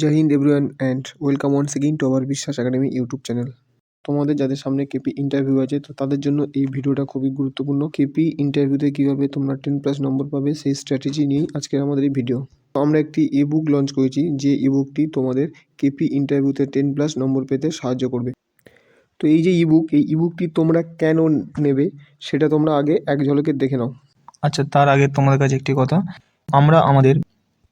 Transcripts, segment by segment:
Jai Hind everyone and welcome once again to our Biswas academy YouTube channel তোমাদের যাদের সামনে KP interview আছে, তো তাদের জন্য এই ভিডিওটা খুবই গুরুত্বপূর্ণ। কেপি ইন্টারভিউতে কীভাবে তোমরা টেন প্লাস নম্বর পাবে, সেই স্ট্র্যাটেজি নিয়েই আজকের আমাদের এই ভিডিও তো আমরা একটি ইবুক লঞ্চ করেছি, যে ইবুকটি তোমাদের কেপি ইন্টারভিউতে টেন প্লাস নম্বর পেতে সাহায্য করবে। তো এই যে ইবুক এই ইবুকটি তোমরা কেন নেবে, সেটা তোমরা আগে এক ঝলকে দেখে নাও। আচ্ছা তার আগে তোমাদের কাছে একটি কথা। আমরা আমাদের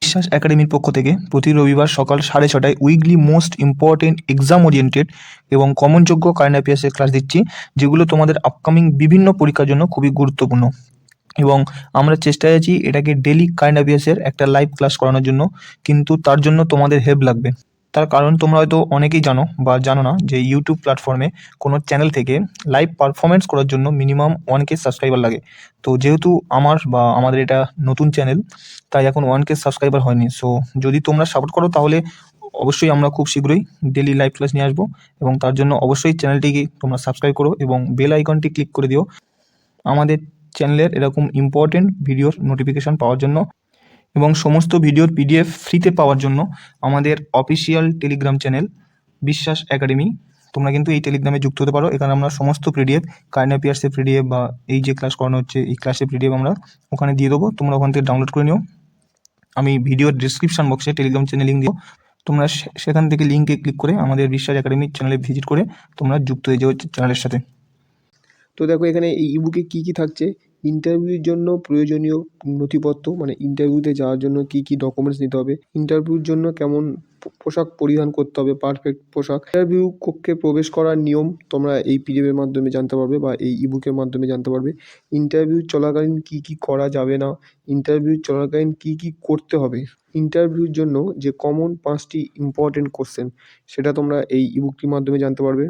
বিশ্বাস একাডেমির পক্ষ থেকে প্রতি রবিবার সকাল সাড়ে ছটায় weekly most important exam oriented এবং কমনযোগ্য কারেন্ট অ্যাফেয়ার্সের ক্লাস দিচ্ছি, যেগুলো তোমাদের আপকামিং বিভিন্ন পরীক্ষার জন্য খুবই গুরুত্বপূর্ণ। এবং আমরা চেষ্টায় আছি এটাকে ডেলি কারেন্ট অ্যাফেয়ার্সের একটা লাইভ ক্লাস করানোর জন্য, কিন্তু তার জন্য তোমাদের হেল্প লাগবে। তার কারণ তোমরা হয়তো অনেকেই জানো বা জানো না যে ইউটিউব প্ল্যাটফর্মে কোনো চ্যানেল থেকে লাইভ পারফরমেন্স করার জন্য মিনিমাম ওয়ান কে সাবস্ক্রাইবার লাগে। তো যেহেতু আমার বা আমাদের এটা নতুন চ্যানেল তাই এখন ওয়ান কে সাবস্ক্রাইবার হয়নি। সো যদি তোমরা সাপোর্ট করো, তাহলে অবশ্যই আমরা খুব শীঘ্রই ডেলি লাইভ ক্লাস নিয়ে আসব এবং তার জন্য অবশ্যই চ্যানেলটিকে তোমরা সাবস্ক্রাইব করো এবং বেল আইকনটি ক্লিক করে দিও। আমাদের চ্যানেলের এরকম ইম্পর্টেন্ট ভিডিওর নোটিফিকেশান পাওয়ার জন্য এবং সমস্ত ভিডিওর পিডিএফ ফ্রিতে পাওয়ার জন্য আমাদের official Telegram channel Biswas academy তোমরা কিন্তু এই টেলিগ্রামে যুক্ত হতে পারো। এখানে আমরা সমস্ত পিডিএফ কারেন্ট অ্যাফেয়ার্সের পিডিএফ বা এই যে ক্লাস করানো হচ্ছে, এই ক্লাসের পিডিএফ আমরা ওখানে দিয়ে দেবো। তোমরা ওখান থেকে ডাউনলোড করে নিও। আমি ভিডিওর ডিসক্রিপশন বক্সে টেলিগ্রাম চ্যানেল লিঙ্ক দিও তোমরা সেখান থেকে লিঙ্কে ক্লিক করে আমাদের বিশ্বাস একাডেমির চ্যানেলে ভিজিট করে তোমরা যুক্ত হয়ে যাও চ্যানেলের সাথে। তো দেখো এখানে এই ইবুকে কী কী থাকছে? ইন্টারভিউর জন্য প্রয়োজনীয় নথিপত্র মানে ইন্টারভিউতে যাওয়ার জন্য কী কী ডকুমেন্টস নিতে হবে ইন্টারভিউর জন্য কেমন পোশাক পরিধান করতে হবে পারফেক্ট পোশাক। ইন্টারভিউ কক্ষে প্রবেশ করার নিয়ম তোমরা এই পিডিএফের মাধ্যমে জানতে পারবে বা এই ইবুকের মাধ্যমে জানতে পারবে। ইন্টারভিউ চলাকালীন কী কী করা যাবে না ইন্টারভিউ চলাকালীন কী কী করতে হবে। ইন্টারভিউর জন্য যে কমন পাঁচটি ইম্পর্টেন্ট কোশ্চেন সেটা তোমরা এই ইবুকটির মাধ্যমে জানতে পারবে।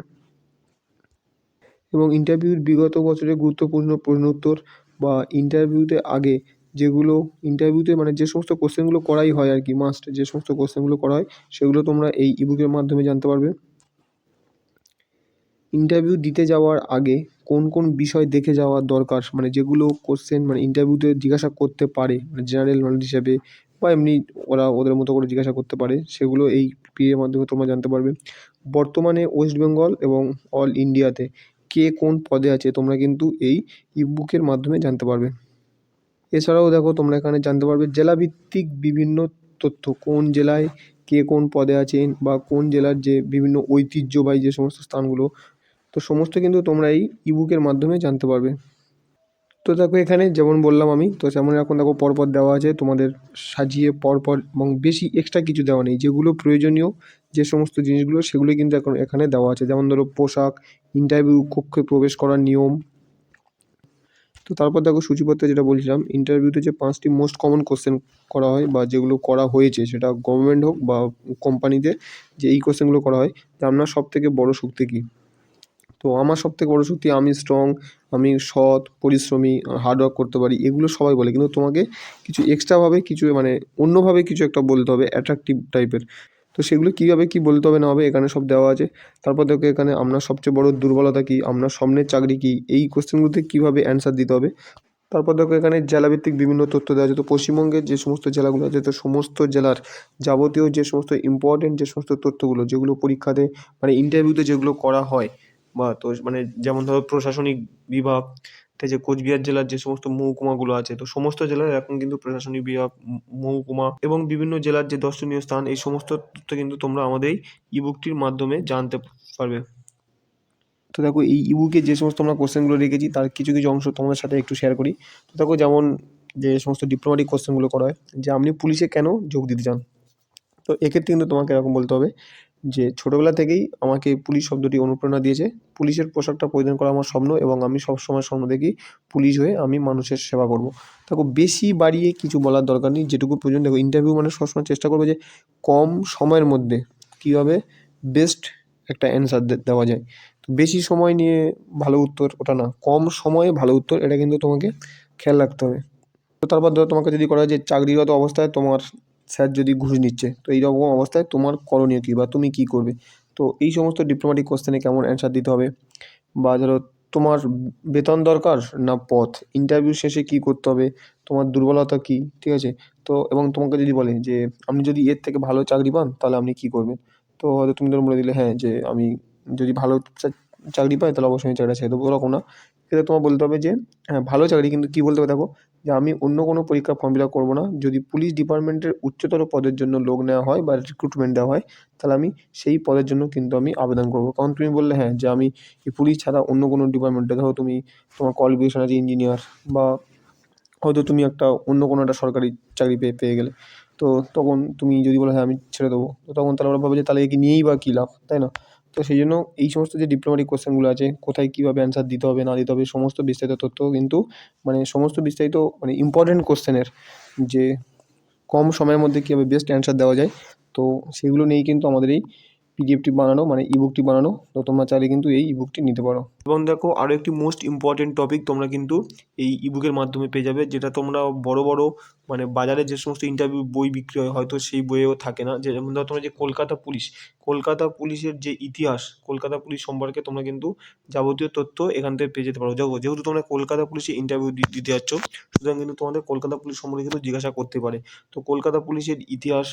এবং ইন্টারভিউর বিগত বছরের গুরুত্বপূর্ণ প্রশ্নোত্তর বা ইন্টারভিউতে আগে যেগুলো ইন্টারভিউতে মানে যে সমস্ত কোশ্চেনগুলো করাই হয় আর কি মাস্ট যে সমস্ত কোশ্চেনগুলো করা হয়, সেগুলো তোমরা এই ইবুকের মাধ্যমে জানতে পারবে। ইন্টারভিউ দিতে যাওয়ার আগে কোন কোন বিষয় দেখে যাওয়া দরকার? মানে যেগুলো কোশ্চেন মানে ইন্টারভিউতে জিজ্ঞাসা করতে পারে মানে জেনারেল নলেজ হিসাবে, বা এমনি ওরা ওদের মতো করে জিজ্ঞাসা করতে পারে, সেগুলো এই পিএর মাধ্যমে তোমরা জানতে পারবে। বর্তমানে ওয়েস্ট বেঙ্গল এবং অল ইন্ডিয়াতে কে কোন পদে আছে, তোমরা কিন্তু এই ইবুকের মাধ্যমে জানতে পারবে। এছাড়াও দেখো, তোমরা এখানে জানতে পারবে জেলাভিত্তিক বিভিন্ন তথ্য, কোন জেলায় কে কোন পদে আছেন বা কোন জেলার যে বিভিন্ন ঐতিহ্যবাহী যে সমস্ত স্থানগুলো, তো সমস্ত কিন্তু তোমরা এই ইবুকের মাধ্যমে জানতে পারবে। তো দেখো, এখানে যেমন বললাম আমি, তো যেমন এখন দেখো, পরপর দেওয়া আছে, তোমাদের সাজিয়ে পরপর এবং বেশি এক্সট্রা কিছু দেওয়া নেই, যেগুলো প্রয়োজনীয় যে সমস্ত জিনিসগুলো, সেগুলো কিন্তু এখন এখানে দেওয়া আছে। যেমন ধরো পোশাক ইন্টারভিউ কক্ষে প্রবেশ করার নিয়ম। তো তারপর দেখো সূচিপত্রে যেটা বলছিলাম ইন্টারভিউতে যে পাঁচটি মোস্ট কমন কোশ্চেন করা হয় বা যেগুলো করা হয়েছে, সেটা গভর্নমেন্ট হোক বা কোম্পানিতে যে এই কোশ্চেনগুলো করা হয় যে আপনার সব থেকে বড়ো শক্তি কী? তো আমার সব থেকে বড়ো শক্তি, আমি স্ট্রং আমি সৎ, পরিশ্রমী হার্ডওয়ার্ক করতে পারি, এগুলো সবাই বলে। কিন্তু তোমাকে কিছু এক্সট্রাভাবে কিছু মানে অন্যভাবে কিছু একটা বলতে হবে অ্যাট্রাকটিভ টাইপের তো সেগুলো কীভাবে কী বলতে হবে না হবে এখানে সব দেওয়া আছে। তারপর দেখো এখানে আপনার সবচেয়ে বড় দুর্বলতা কী? আপনার স্বপ্নের চাকরি কী? এই কোশ্চেনগুলোতে কীভাবে অ্যান্সার দিতে হবে? তারপর দেখো এখানে জেলাভিত্তিক বিভিন্ন তথ্য দেওয়া আছে। তো পশ্চিমবঙ্গের যে সমস্ত জেলাগুলো আছে, তো সমস্ত জেলার যাবতীয় যে সমস্ত ইম্পর্টেন্ট যে সমস্ত তথ্যগুলো, যেগুলো পরীক্ষাতে মানে ইন্টারভিউতে যেগুলো করা হয়, বা তো মানে যেমন ধরো প্রশাসনিক বিভাগ ঠিক আছে কোচবিহার জেলার যে সমস্ত মহকুমাগুলো আছে, তো সমস্ত জেলার এখন কিন্তু প্রশাসনিক বিভাগ মহকুমা এবং বিভিন্ন জেলার যে দর্শনীয় স্থান, এই সমস্ত তথ্য কিন্তু তোমরা আমাদের ইবুকটির মাধ্যমে জানতে পারবে। তো দেখো, এই ইবুকে যে সমস্ত আমরা কোশ্চেনগুলো রেখেছি, তার কিছু কিছু অংশ তোমাদের সাথে একটু শেয়ার করি। তো দেখো, যেমন যে সমস্ত ডিপ্লোম্যাটিক কোশ্চেনগুলো করা হয়, যে আপনি পুলিশে কেন যোগ দিতে চান? তো এক্ষেত্রে কিন্তু তোমাকে এরকম বলতে হবে যে ছোটোবেলা থেকেই আমাকে পুলিশ শব্দটি অনুপ্রেরণা দিয়েছে। পুলিশের পোশাকটা পরিধান করা আমার স্বপ্ন এবং আমি সবসময় স্বপ্ন দেখি পুলিশ হয়ে আমি মানুষের সেবা করব। দেখো, বেশি বাড়িয়ে কিছু বলার দরকার নেই, যেটুকু প্রয়োজন। দেখো ইন্টারভিউ মানে সবসময় চেষ্টা করবে যে কম সময়ের মধ্যে কীভাবে বেস্ট একটা অ্যান্সার দেওয়া যায়। তো বেশি সময় নিয়ে ভালো উত্তর ওটা না, কম সময়ে ভালো উত্তর এটা কিন্তু তোমাকে খেয়াল রাখতে হবে। তো তারপর ধরো তোমাকে যদি করা যে চাকরিগত অবস্থায় তোমার স্যার যদি ঘুষ নিচ্ছে, তো এই রকম অবস্থায় তোমার করণীয় কী বা তুমি কী করবে? তো এই সমস্ত ডিপ্লোম্যাটিক কোশ্চেনে কেমন অ্যান্সার দিতে হবে? বা ধরো তোমার বেতন দরকার না পথ? ইন্টারভিউ শেষে কী করতে হবে? তোমার দুর্বলতা কী? ঠিক আছে? তো এবং তোমাকে যদি বলে যে, আপনি যদি এর থেকে ভালো চাকরি পান, তাহলে আপনি কী করবেন? তো হয়তো তুমি ধরুন বলে দিলে হ্যাঁ যে আমি যদি ভালো চাকরি পাই, তাহলে অবশ্যই আমি চাকরিটা ছেড়ে দেবো। ওরকম না। এটা তোমার বলতে হবে যে হ্যাঁ ভালো চাকরি, কিন্তু কী বলতে হবে দেখো, যে আমি অন্য কোনো পরীক্ষা ফর্ম ফিল আপ করব না। যদি পুলিশ ডিপার্টমেন্টের উচ্চতর পদের জন্য লোক নেওয়া হয় বা রিক্রুটমেন্ট দেওয়া হয়, তাহলে আমি সেই পদের জন্য কিন্তু আমি আবেদন করব। কারণ তুমি বললে হ্যাঁ যে আমি পুলিশ ছাড়া অন্য কোনো ডিপার্টমেন্টে ধরো তুমি তোমার কোয়ালিফিকেশন আছে ইঞ্জিনিয়ার বা হয়তো তুমি একটা অন্য কোনো একটা সরকারি চাকরি পেয়ে পেয়ে গেলে। তো তখন তুমি যদি বলো হ্যাঁ আমি ছেড়ে দেবো। তো তখন তাহলে ওরা ভাবে যে তাহলে একে নিয়েই বা কী লাভ, তাই না? তো সেই জন্য এই সমস্ত যে ডিপ্লোম্যাটিক কোশ্চেনগুলো আছে, কোথায় কীভাবে অ্যান্সার দিতে হবে, না দিতে হবে, সমস্ত বিস্তারিত তথ্য কিন্তু মানে সমস্ত বিস্তারিত মানে ইম্পর্টেন্ট কোশ্চেনের যে কম সময়ের মধ্যে কীভাবে বেস্ট অ্যান্সার দেওয়া যায়, তো সেগুলো নিয়েই কিন্তু আমাদের এই পিডিএফটি বানানো মানে ইবুকটি বানানো, তো তোমরা চাইলে কিন্তু এই ইবুকটি নিতে পারো। এবং দেখো আরও একটি মোস্ট ইম্পর্টেন্ট টপিক তোমরা কিন্তু এই ইবুকের মাধ্যমে পেয়ে যাবে, যেটা তোমরা বড় বড় মানে বাজারে যে সমস্ত ইন্টারভিউ বই বিক্রি হয়, হয়তো সেই বইয়েও থাকে না। যেমন ধরো তোমরা যে কলকাতা পুলিশ, কলকাতা পুলিশের যে ইতিহাস, কলকাতা পুলিশ সম্পর্কে তোমরা কিন্তু যাবতীয় তথ্য এখান থেকে পেয়ে যেতে পারো। যেহেতু যেহেতু তোমরা কলকাতা পুলিশে ইন্টারভিউ দিতে যাচ্ছ, সুতরাং কিন্তু তোমাদের কলকাতা পুলিশ সম্পর্কে কিন্তু জিজ্ঞাসা করতে পারে। তো কলকাতা পুলিশের ইতিহাস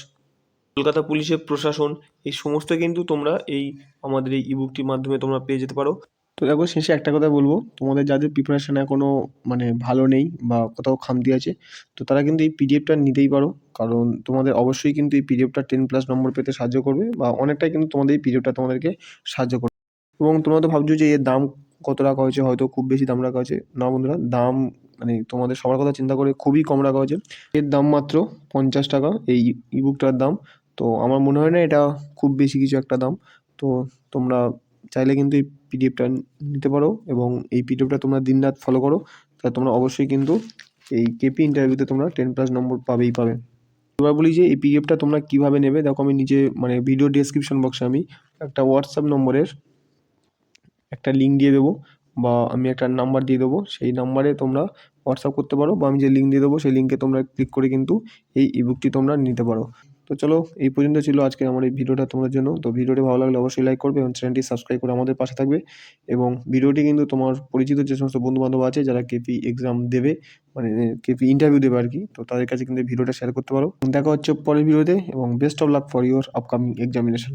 কলকাতা পুলিশের প্রশাসন, এই সমস্ত কিন্তু তোমরা এই আমাদের এই ইবুকটির মাধ্যমে তোমরা পেয়ে যেতে পারো। তো দেখো, শেষে একটা কথা বলব, তোমাদের যাদের প্রিপারেশন এখনও মানে ভালো নেই বা কোথাও খামতি আছে, তো তারা কিন্তু এই পিডিএফটা নিতেই পারো, কারণ তোমাদের অবশ্যই কিন্তু এই পিডিএফটা টেন প্লাস নম্বর পেতে সাহায্য করবে বা অনেকটাই কিন্তু তোমাদের এই পিডিএফটা তোমাদেরকে সাহায্য করবে। এবং তোমরা তো ভাবছ যে এর দাম কত রাখা হয়েছে, হয়তো খুব বেশি দাম রাখা হয়েছে। না বন্ধুরা, দাম মানে তোমাদের সবার কথা চিন্তা করে খুবই কম রাখা হয়েছে। এর দাম মাত্র পঞ্চাশ টাকা, এই ইবুকটার দাম। তো আমার মনে হয় না এটা খুব বেশি কিছু একটা দাম। তো তোমরা চাইলে কিন্তু এই পিডিএফটা নিতে পারো এবং এই পিডিএফটা তোমরা দিন রাত ফলো করো। তাহলে তোমরা অবশ্যই কিন্তু এই কেপি ইন্টারভিউতে তোমরা টেন প্লাস নম্বর পাবেই পাবে। এবার বলি যে এই পিডিএফটা তোমরা কীভাবে নেবে? দেখো আমি নিজে মানে ভিডিও ডেসক্রিপশন বক্সে আমি একটা হোয়াটসঅ্যাপ নম্বরের একটা লিঙ্ক দিয়ে দেবো বা আমি একটা নাম্বার দিয়ে দেবো। সেই নাম্বারে তোমরা হোয়াটসঅ্যাপ করতে পারো বা আমি যে লিঙ্ক দিয়ে দেবো সেই লিঙ্কে তোমরা ক্লিক করে কিন্তু এই ইবুকটি তোমরা নিতে পারো। তো চলো, এই পর্যন্ত ছিল আজকে আমার এই ভিডিওটা তোমাদের জন্য। তো ভিডিওটি ভালো লাগলে অবশ্যই লাইক করবে এবং চ্যানেলটি সাবস্ক্রাইব করে আমাদের পাশে থাকবে। এবং ভিডিওটি কিন্তু তোমার পরিচিত যে সমস্ত বন্ধুবান্ধব আছে, যারা কেপি এক্সাম দেবে মানে কেপি ইন্টারভিউ দেবে আর কি, তো তাদের কাছে কিন্তু ভিডিওটা শেয়ার করতে পারো। দেখা হচ্ছে পরের ভিডিওতে, এবং best of luck for your upcoming examination